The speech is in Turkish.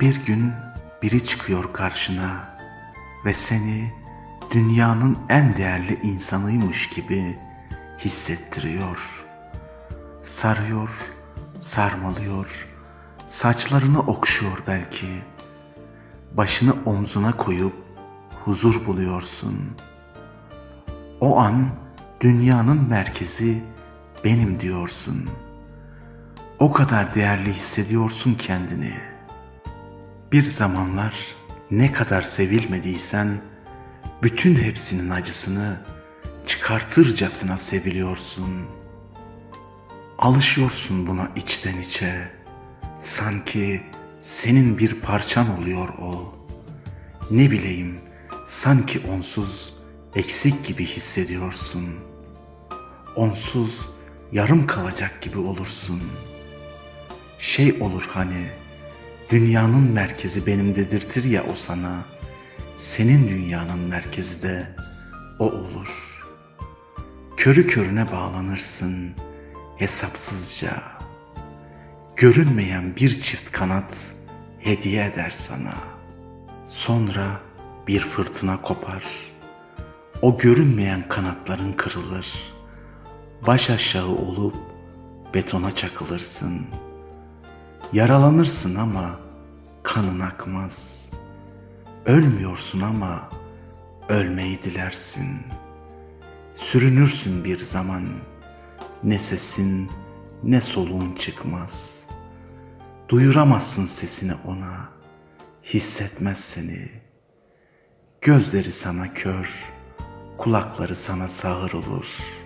Bir gün biri çıkıyor karşına ve seni dünyanın en değerli insanıymış gibi hissettiriyor. Sarıyor, sarmalıyor, saçlarını okşuyor belki. Başını omzuna koyup huzur buluyorsun. O an dünyanın merkezi benim diyorsun. O kadar değerli hissediyorsun kendini. Bir zamanlar ne kadar sevilmediysen bütün hepsinin acısını çıkartırcasına seviliyorsun. Alışıyorsun buna içten içe. Sanki senin bir parçan oluyor o. Ne bileyim, sanki onsuz eksik gibi hissediyorsun. Onsuz yarım kalacak gibi olursun. Şey olur hani, dünyanın merkezi benim dedirtir ya o sana. Senin dünyanın merkezi de o olur. Körü körüne bağlanırsın hesapsızca. Görünmeyen bir çift kanat hediye eder sana. Sonra bir fırtına kopar. O görünmeyen kanatların kırılır. Baş aşağı olup betona çakılırsın. Yaralanırsın ama kanın akmaz. Ölmüyorsun ama ölmeyi dilersin. Sürünürsün bir zaman. Ne sesin ne soluğun çıkmaz. Duyuramazsın sesini ona. Hissetmez seni. Gözleri sana kör, kulakları sana sağır olur.''